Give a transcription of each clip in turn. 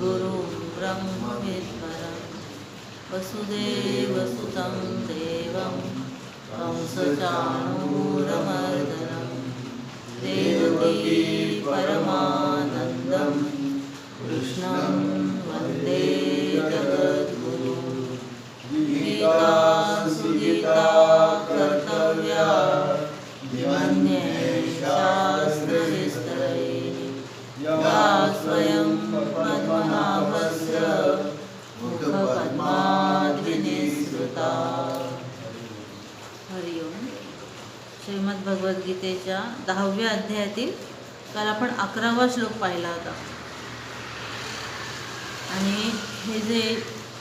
गुरुं ब्रह्मविद्वरं वसुदेवसुतं देवं कंसचाणूरमर्दनं देवकी परमानन्दं कृष्णं वन्दे जगद्गुरु गीता सुगीता भगवद्गीतेच्या दहाव्या अध्यायातील काल आपण अकरावा श्लोक पाहिला होता. आणि हे जे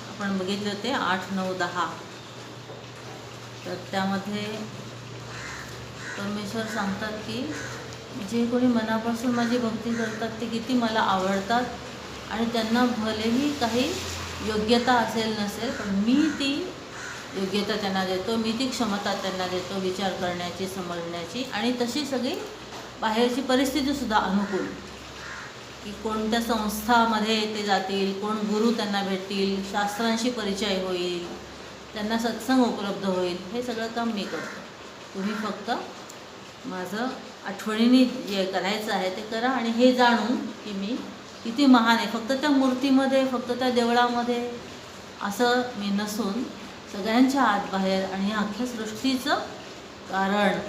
आपण बघितले होते आठ नऊ दहा. तर त्यामध्ये परमेश्वर सांगतात की जे कोणी मनापासून माझी भक्ती करतात ते किती मला आवडतात आणि त्यांना भलेही काही योग्यता असेल नसेल पण मी ती योग्यता त्यांना देतो मी ती क्षमता त्यांना देतो विचार करण्याची समजण्याची आणि तशी सगळी बाहेरची परिस्थितीसुद्धा अनुकूल. की कोणत्या संस्थामध्ये ते जातील कोण गुरु त्यांना भेटतील शास्त्रांशी परिचय होईल त्यांना सत्संग उपलब्ध होईल हे सगळं काम मी करतो. तुम्ही फक्त माझं आठवणीने जे करायचं आहे ते करा आणि हे जाणून की मी किती महान आहे. फक्त त्या मूर्तीमध्ये फक्त त्या देवळामध्ये असं मी नसून सगळ्यांच्या आत बाहेर आणि ह्या अख्ख्या सृष्टीचं कारण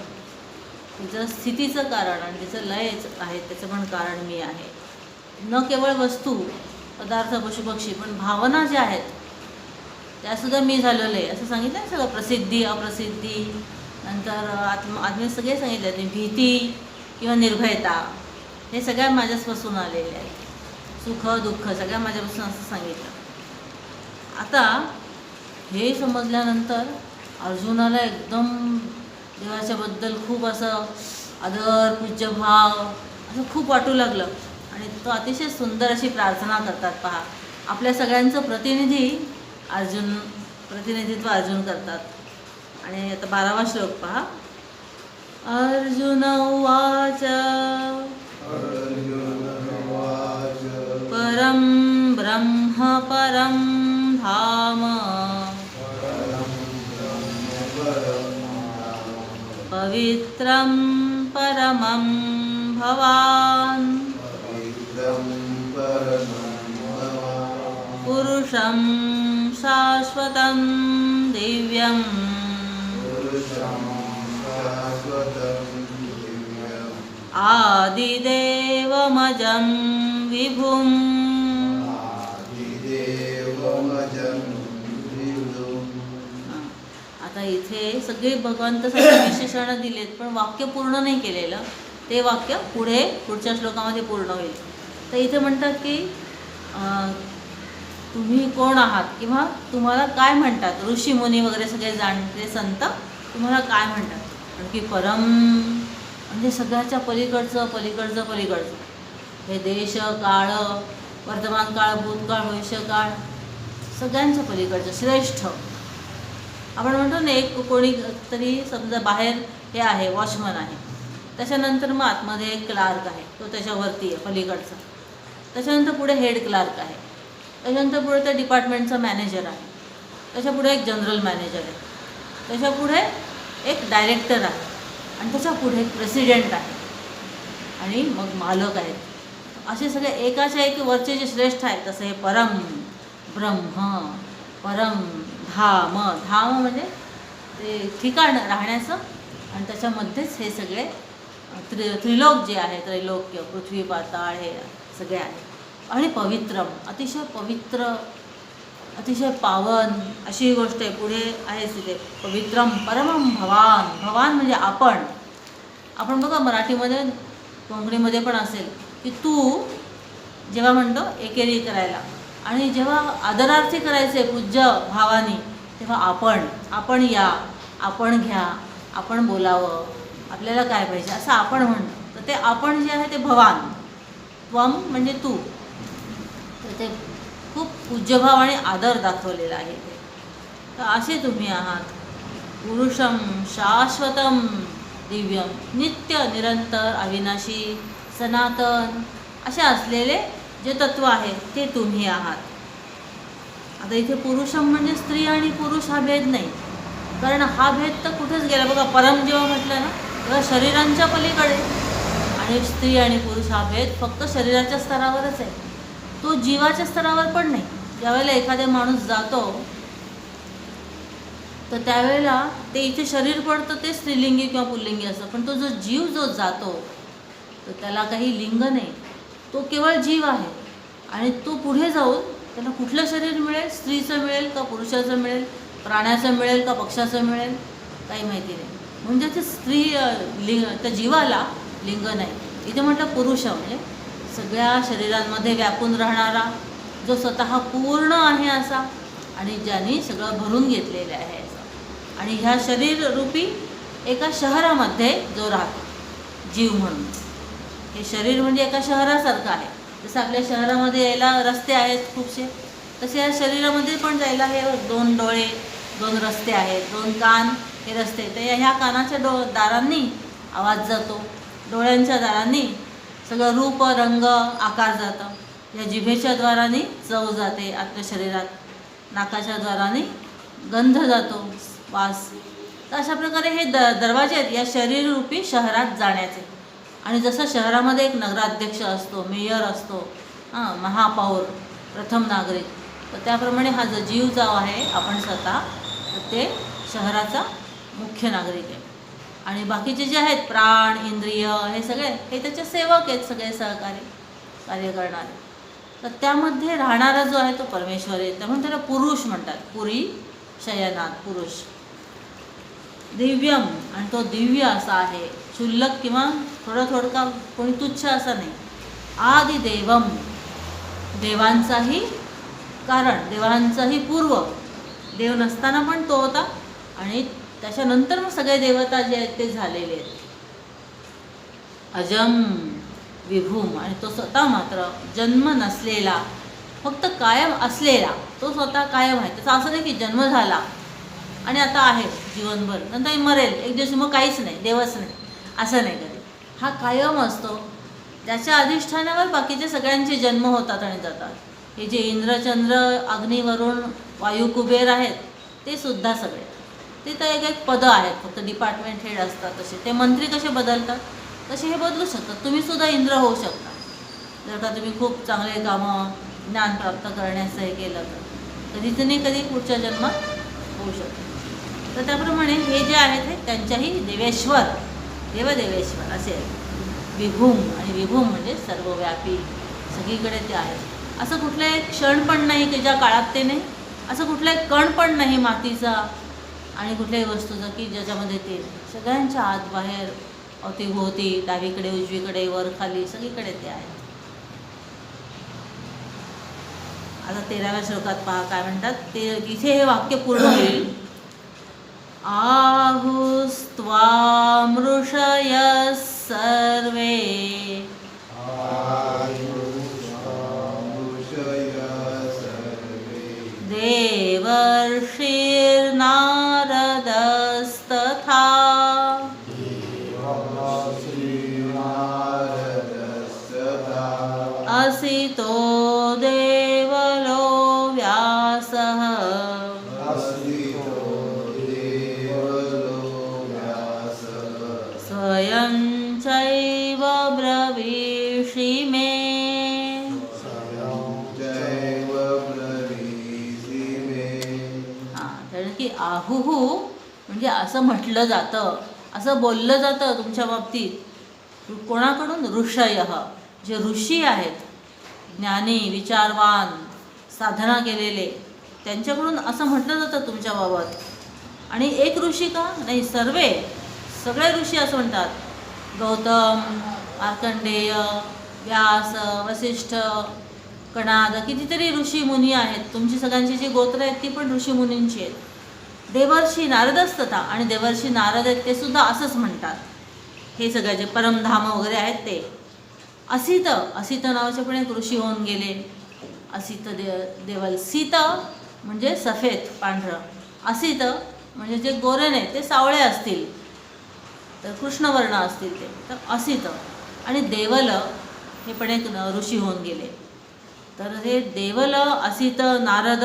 तिचं स्थितीचं कारण आणि तिचं लयच आहे त्याचं पण कारण मी आहे. न केवळ वस्तू पदार्थ पशुपक्षी पण भावना ज्या आहेत त्यासुद्धा मी झालेलं. आहे असं सांगितलं ना सगळं प्रसिद्धी अप्रसिद्धी नंतर आत्म आत्मे सगळे सांगितले ते भीती किंवा निर्भयता हे सगळ्या माझ्यापासून आलेले आहेत. सुख दुःख सगळ्या माझ्यापासून असं सांगितलं. आता हे समजल्यानंतर अर्जुनाला एकदम देवाच्याबद्दल खूप असं आदर पूज्यभाव असं खूप वाटू लागलं. आणि तो अतिशय सुंदर अशी प्रार्थना करतात पहा. आपल्या सगळ्यांचं प्रतिनिधी अर्जुन प्रतिनिधित्व अर्जुन करतात. आणि आता बारावा श्लोक पहा. अर्जुन उवाच. परम ब्रह्म परम धाम. पवित्रं परमं भवान्। पुरुषं शाश्वतं दिव्यम्। आदिदेवमजं विभुम् आता इथे सगळे भगवंत सगळे विशेषणं दिलेत पण वाक्य पूर्ण नाही केलेलं. ते वाक्य पुढे पुढच्या श्लोकामध्ये पूर्ण होईल. तर इथे म्हणतात की तुम्ही कोण आहात किंवा तुम्हाला काय म्हणतात? ऋषी मुनी वगैरे सगळे जाणते संत तुम्हाला काय म्हणतात? आणखी परम म्हणजे सगळ्याच्या पलीकडचं पलीकडचं पलीकडचं. हे देश काळ वर्तमान काळ भूतकाळ भविष्यकाळ सगळ्यांच्या पलीकडचं श्रेष्ठ. आपण म्हणतो ना एक कोणी तरी समजा बाहेर हे आहे वॉचमन आहे त्याच्यानंतर मग आतमध्ये एक क्लार्क आहे तो त्याच्यावरती आहे पलीकडचा. त्याच्यानंतर पुढे हेड क्लार्क आहे. त्याच्यानंतर पुढे त्या डिपार्टमेंटचा मॅनेजर आहे. त्याच्यापुढे एक जनरल मॅनेजर आहे. त्याच्यापुढे एक डायरेक्टर आहे. आणि त्याच्यापुढे एक प्रेसिडेंट आहे. आणि मग मालक आहेत. असे सगळे एकाच्या एक वरचे जे श्रेष्ठ आहेत तसं हे परम ब्रह्म परम धाम धाम म्हणजे ते ठिकाण राहण्याचं आणि त्याच्यामध्येच हे सगळे त्रि त्रिलोक जे आहे त्रैलोक्य पृथ्वी पाताळ हे सगळे आहे. आणि पवित्रम अतिशय पवित्र अतिशय पावन अशी गोष्ट आहे. पुढे आहे तिथे पवित्रम परमम भवान. भवान म्हणजे आपण. आपण बघा मराठीमध्ये कोंकणीमध्ये पण असेल की तू जेव्हा म्हणतो एकेरी करायला. आणि जेव्हा आदरार्थी करायचे पूज्य भावानी तेव्हा आपण आपण या आपण घ्या आपण बोलावं आपल्याला काय पाहिजे असं आपण म्हणतो. तर ते आपण जे आहे ते भवान त्वम म्हणजे तू. तर ते खूप पूज्यभाव आणि आदर दाखवलेला आहे ते. तर असे तुम्ही आहात. पुरुषम शाश्वतम दिव्यम नित्य निरंतर अविनाशी सनातन असे असलेले जे तत्व आहे ते तुम्ही आहात. आता इथे पुरुषम म्हणजे स्त्री आणि पुरुष हा भेद नाही. कारण हा भेद तर कुठेच गेला. बघा परमजीव म्हटलं ना तेव्हा शरीरांच्या पलीकडे. आणि स्त्री आणि पुरुष हा भेद फक्त शरीराच्या स्तरावरच आहे. तो जीवाच्या स्तरावर पण नाही. ज्यावेळेला एखादा माणूस जातो तर त्यावेळेला ते इथे शरीर पडतं ते स्त्रीलिंगी किंवा पुल्लिंगी असतं. पण तो जो जीव जो जातो तर त्याला काही लिंग नाही. तो केवळ जीव आहे. आणि तो पुढे जाऊन त्याला कुठलं शरीर मिळेल? स्त्रीचं मिळेल का पुरुषाचं मिळेल? प्राण्याचं मिळेल का पक्षाचं मिळेल? काही माहिती नाही. म्हणजे ते स्त्री लिंग त्या जीवाला लिंग नाही. इथे म्हटलं पुरुष म्हणजे सगळ्या शरीरांमध्ये व्यापून राहणारा जो स्वतः पूर्ण आहे असा आणि ज्यांनी सगळं भरून घेतलेलं आहे असं. आणि ह्या शरीर रूपी एका शहरामध्ये जो राहतो जीव म्हणून. हे शरीर म्हणजे एका शहरासारखं आहे. जसं आपल्या शहरामध्ये यायला रस्ते आहेत खूपसे तसे या शरीरामध्ये पण जायला हे दोन डोळे दोन रस्ते आहेत दोन कान हे रस्ते तर या ह्या कानाच्या डो दारांनी आवाज जातो डोळ्यांच्या दारांनी सगळं रूप रंग आकार जातं. या जिभेच्या द्वाराने चव जाते आपल्या शरीरात नाकाच्या द्वाराने गंध जातो वास. तर अशा प्रकारे हे द दरवाजे आहेत. या शरीररूपी शहरात जाण्याचे. आणि जसं शहरामध्ये एक नगराध्यक्ष असतो मेयर असतो हां महापौर प्रथम नागरिक तर त्याप्रमाणे हा जो जीव जाव आहे आपण स्वतः तर ते शहराचा मुख्य नागरिक आहे. आणि बाकीचे जे आहेत प्राण इंद्रिय हे सगळे हे त्याचे सेवक आहेत सगळे सहकारी कार्य करणारे. तर त्यामध्ये राहणारा जो आहे तो परमेश्वर आहे. त्यामुळे त्याला पुरुष म्हणतात. पुरी शयनात पुरुष. दिव्यम आणि तो दिव्य असा आहे. क्षुल्लक किंवा थोडं थोडका कोणी तुच्छ असा नाही. आदिदेवम देवांचाही कारण देवांचाही पूर्व. देव नसताना पण तो होता आणि त्याच्यानंतर मग सगळे देवता जे आहेत ते झालेले आहेत. अजम विभूम आणि तो स्वतः मात्र जन्म नसलेला फक्त कायम असलेला तो स्वतः कायम आहे. त्याचा असं नाही की जन्म झाला. आणि आता आहे जीवनभर. नंतर मरेल. एक दिवस मग काहीच नाही. देवच नाही. असं नाही कधी. हा कायम असतो. त्याच्या अधिष्ठानावर बाकीचे सगळ्यांचे जन्म होतात आणि जातात. हे जे इंद्रचंद्र अग्निवरून वायू कुबेर आहेत ते सुद्धा सगळे. ते तर एक एक पदं आहेत. फक्त डिपार्टमेंट हेड असतात तसे. ते मंत्री कसे बदलतात? तसे हे बदलू शकतात. तुम्ही सुद्धा इंद्र होऊ शकता. जर का तुम्ही खूप चांगले कामं ज्ञान प्राप्त करण्याचं हे केलं तर. कधीच नाही कधी पुढच्या जन्मात होऊ शकतं. तर त्याप्रमाणे हे जे आहेत हे त्यांच्याही देवेश्वर देवदेवेश्वर असे विभूम आणि विभूम म्हणजे सर्वव्यापी सगळीकडे ते आहेत. असं कुठला एक क्षण पण नाही की ज्या काळात ते नाही. असं कुठला एक कण पण नाही मातीचा आणि कुठल्याही वस्तूचा की ज्याच्यामध्ये ते सगळ्यांच्या आत बाहेर अवतीभोवती डावीकडे उजवीकडे वर खाली सगळीकडे ते आहेत. आता तेराव्या श्लोकात पहा काय म्हणतात? ते इथे हे वाक्य पूर्ण होईल आहुस्त्वामृषय सर्वे। देवर्षिर्नारदस्तथा कारण की आहुहू म्हणजे असं म्हटलं जातं असं बोललं जातं तुमच्या बाबतीत. कोणाकडून? ऋषय. जे ऋषी आहेत ज्ञानी विचारवान साधना केलेले त्यांच्याकडून असं म्हटलं जातं तुमच्याबाबत आणि एक ऋषी का? नाही सर्वे. सगळे ऋषी असं म्हणतात. गौतम मार्कंडेय व्यास वसिष्ठ कणाद कितीतरी ऋषी मुनी आहेत. तुमची सगळ्यांची जी गोत्र आहेत ती पण ऋषी मुनींची आहेत. देवर्षी नारदच आणि देवर्षी नारद आहेत ते सुद्धा असंच म्हणतात. हे सगळे जे परमधाम वगैरे आहेत ते. असित असित नावाचे पण एक ऋषी होऊन गेले. असित दे देवल. सीत म्हणजे सफेद पांढरं. असित म्हणजे जे गोरे नाही ते सावळे असतील. तर कृष्णवर्ण असतील ते. तर असित आणि देवल हे पण एक न- ऋषी होऊन गेले. तर हे देवल असित नारद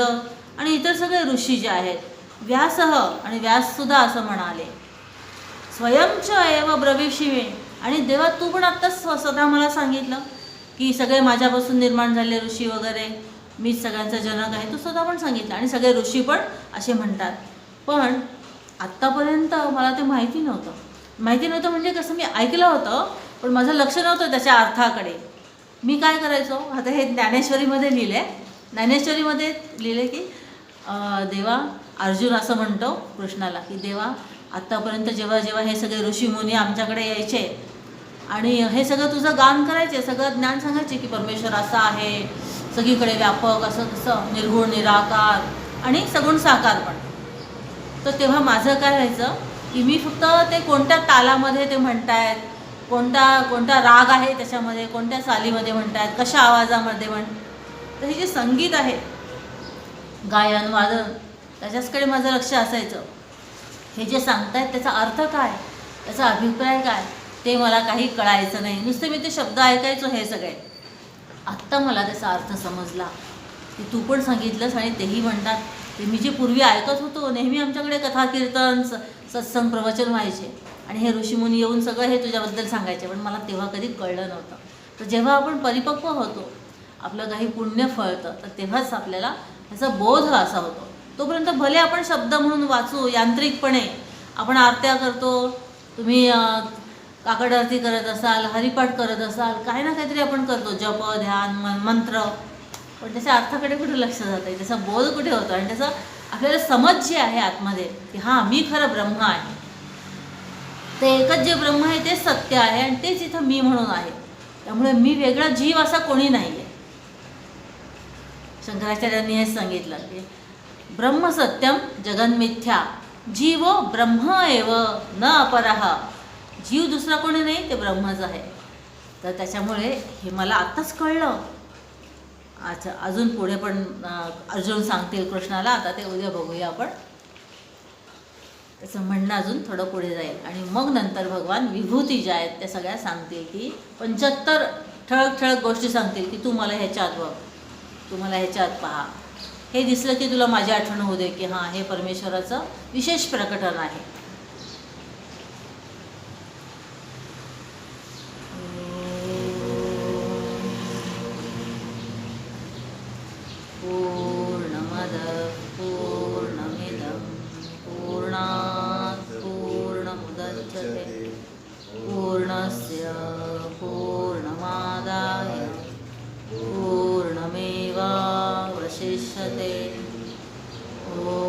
आणि इतर सगळे ऋषी जे आहेत व्यासह आणि व्याससुद्धा असं म्हणाले. स्वयंच एव ब्रविशिवे आणि देवा तू पण आत्ताच स्वतः मला सांगितलं की सगळे माझ्यापासून निर्माण झाले ऋषी वगैरे. मीच सगळ्यांचा जनक आहे तू स्वतः पण सांगितलं. आणि सगळे ऋषी पण असे म्हणतात. पण आत्तापर्यंत मला ते माहिती नव्हतं. माहिती नव्हतं म्हणजे कसं मी ऐकलं होतं पण माझं लक्ष नव्हतं त्याच्या अर्थाकडे. मी काय करायचो? आता हे ज्ञानेश्वरीमध्ये लिहिलं. आहे ज्ञानेश्वरीमध्ये लिहिले की देवा अर्जुन असं म्हणतो कृष्णाला की देवा आत्तापर्यंत जेव्हा जेव्हा हे सगळे ऋषीमुनी आमच्याकडे यायचे आणि हे सगळं तुझं गान करायचे सगळं ज्ञान सांगायचे की परमेश्वर असा आहे सगळीकडे व्यापक असं तसं निर्गुण निराकार आणि सगुण साकार पण. तर तेव्हा माझं काय व्हायचं की मी फक्त ते कोणत्या तालामध्ये ते म्हणतायत कोणता कोणता राग आहे त्याच्यामध्ये कोणत्या चालीमध्ये म्हणतायत कशा आवाजामध्ये म्हण तर हे जे संगीत आहे गायन वादन त्याच्याचकडे माझं लक्ष असायचं. हे जे सांगतायत त्याचा अर्थ काय? त्याचा अभिप्राय काय? ते मला काही कळायचं नाही. नुसते मी ते शब्द ऐकायचो हे सगळे. आत्ता मला त्याचा अर्थ समजला. की तू पण सांगितलंस आणि तेही म्हणतात. ते मी जे पूर्वी ऐकत होतो नेहमी आमच्याकडे कथा कीर्तन स सत्संग प्रवचन व्हायचे. आणि हे ऋषीमुनी येऊन सगळं हे तुझ्याबद्दल सांगायचे. पण मला तेव्हा कधी कळलं नव्हतं. तर जेव्हा आपण परिपक्व होतो आपलं काही पुण्य फळतं तर तेव्हाच आपल्याला त्याचा बोध असा होतो. तोपर्यंत भले आपण शब्द म्हणून वाचू यांत्रिकपणे आपण आरत्या करतो तुम्ही काकड आरती करत असाल हरिपाठ करत असाल काही ना काहीतरी आपण करतो जप ध्यान मन मंत्र. पण त्याच्या अर्थाकडे कुठे लक्ष जातं? आहे त्याचा बोध कुठे होतो? आणि त्याचा आपल्याला समज जे आहे आतमध्ये की हां मी खरं ब्रह्म आहे. ते एकच जे ब्रह्म आहे तेच सत्य आहे आणि तेच इथं मी म्हणून आहे. त्यामुळे मी वेगळा जीव असा कोणी नाही आहे शंकराचार्यांनी हेच सांगितलं की ब्रह्म सत्यम जगन्मिथ्या जीव ब्रह्म एव न अपरह जीव दुसरा कोणी नाही ते ब्रह्मच आहे. तर त्याच्यामुळे हे मला आत्ताच कळलं. अच्छा अजून पुढे पण अर्जुन सांगतील कृष्णाला. आता ते उद्या बघूया आपण. त्याचं म्हणणं अजून थोडं पुढे जाईल. आणि मग नंतर भगवान विभूती ज्या आहेत त्या सगळ्या सांगतील की पंच्याहत्तर ठळक ठळक गोष्टी सांगतील की तू मला ह्याच्यात बघ. तू मला ह्याच्यात पहा. हे दिसलं की तुला माझी आठवण होऊ दे की हां हे परमेश्वराचं विशेष प्रकटन आहे. पूर्णमेवावशिष्यते ॐ